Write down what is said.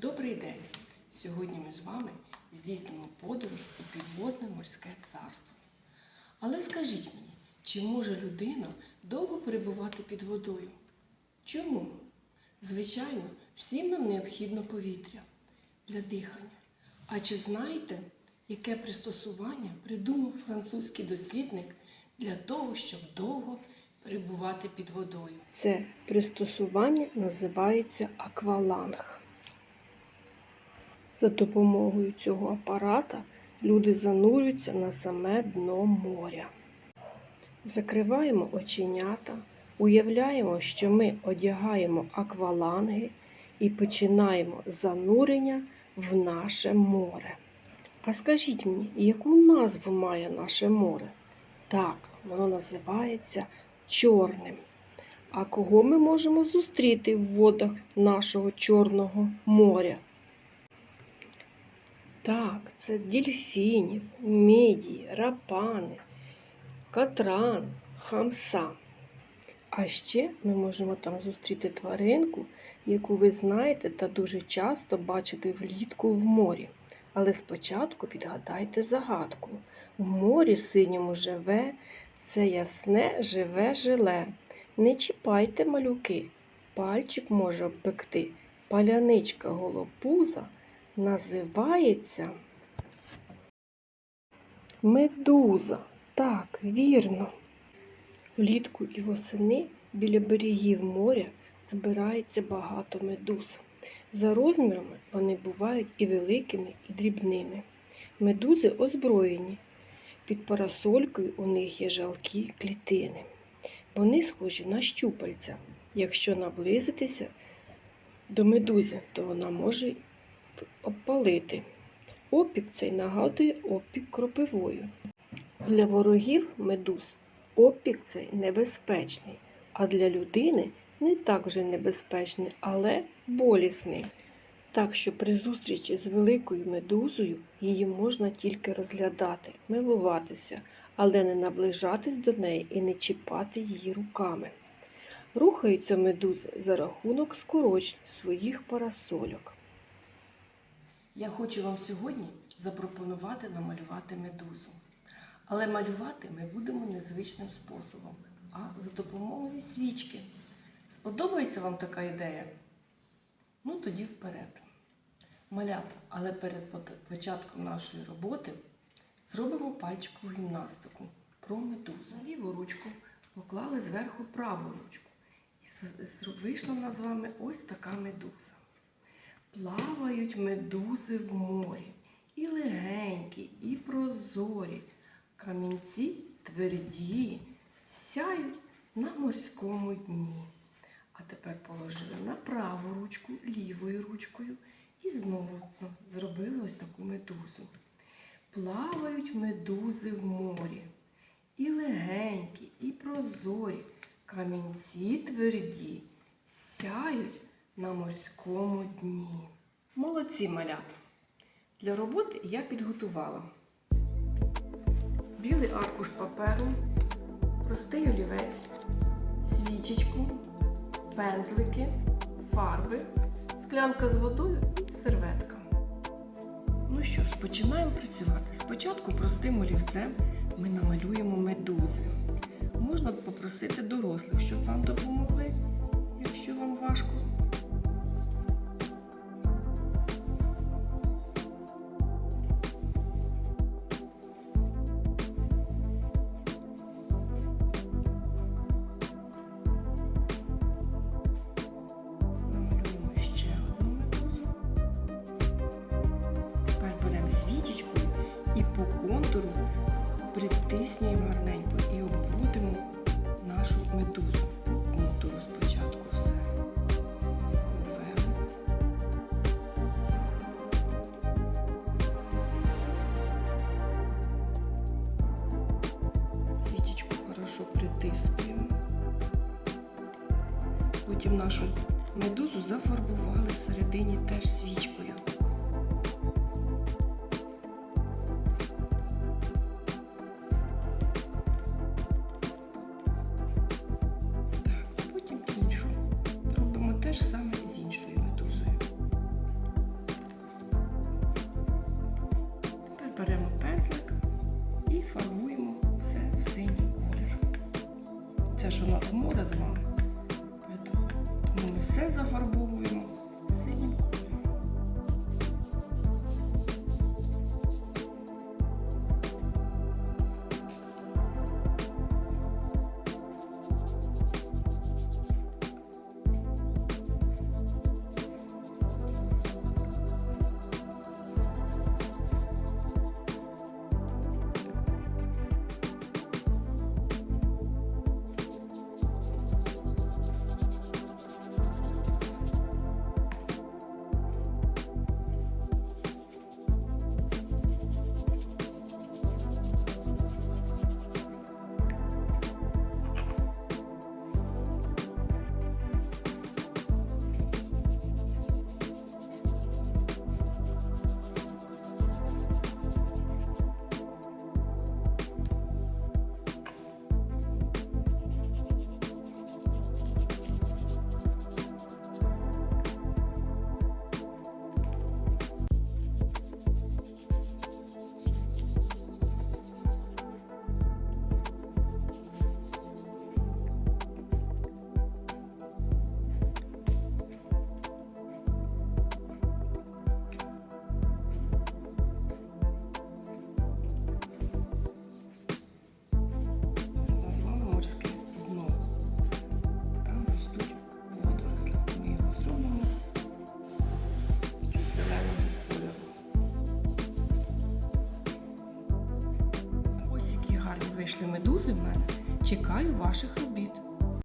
Добрий день! Сьогодні ми з вами здійснимо подорож у підводне морське царство. Але скажіть мені, чи може людина довго перебувати під водою? Чому? Звичайно, всім нам необхідно повітря для дихання. А чи знаєте, яке пристосування придумав французький дослідник для того, щоб довго перебувати під водою? Це пристосування називається акваланг. За допомогою цього апарата люди занурюються на саме дно моря. Закриваємо оченята, уявляємо, що ми одягаємо акваланги і починаємо занурення в наше море. А скажіть мені, яку назву має наше море? Так, воно називається Чорним. А кого ми можемо зустріти в водах нашого Чорного моря? Так, це дельфінів, мідії, рапани, катран, хамса. А ще ми можемо там зустріти тваринку, яку ви знаєте та дуже часто бачите влітку в морі. Але спочатку відгадайте загадку. В морі синьому живе, це ясне живе жиле. Не чіпайте малюки, пальчик може обпекти. Паляничка голопуза називається медуза. Так, вірно. Влітку і восени біля берегів моря збирається багато медуз. За розмірами вони бувають і великими, і дрібними. Медузи озброєні. Під парасолькою у них є жалкі клітини. Вони схожі на щупальця. Якщо наблизитися до медузи, то вона може обпалити. Опік цей нагадує опік кропивою. Для ворогів медуз опік цей небезпечний, а для людини не так вже небезпечний, але болісний. Так що при зустрічі з великою медузою її можна тільки розглядати, милуватися, але не наближатись до неї і не чіпати її руками. Рухаються медузи за рахунок скорочень своїх парасольок. Я хочу вам сьогодні запропонувати намалювати медузу. Але малювати ми будемо незвичним способом, а за допомогою свічки. Сподобається вам така ідея? Ну тоді вперед. Малята, але перед початком нашої роботи зробимо пальчикову гімнастику про медузу. Ліву ручку поклали зверху праву ручку. І вийшла в нас з вами ось така медуза. Плавають медузи в морі, і легенькі, і прозорі. Камінці тверді, сяють на морському дні. А тепер положили на праву ручку лівою ручкою і знову зробили ось таку медузу. Плавають медузи в морі. І легенькі, і прозорі, камінці тверді, сяють на морському дні. Молодці малята! Для роботи я підготувала білий аркуш паперу, простий олівець, свічечку, пензлики, фарби, склянка з водою і серветка. Ну що ж, починаємо працювати. Спочатку простим олівцем ми намалюємо медузи. Можна попросити дорослих, щоб вам допомогли, якщо вам важко. По контуру притиснюємо гарненько і обводимо нашу медузу. Контуру спочатку все. Обвели. Свічечку хорошо притискуємо. Потім нашу медузу зафарбували всередині теж свічкою. У нас море з вами. Тому ми все зафарбовуємо медузи в мене. Чекаю ваших робіт.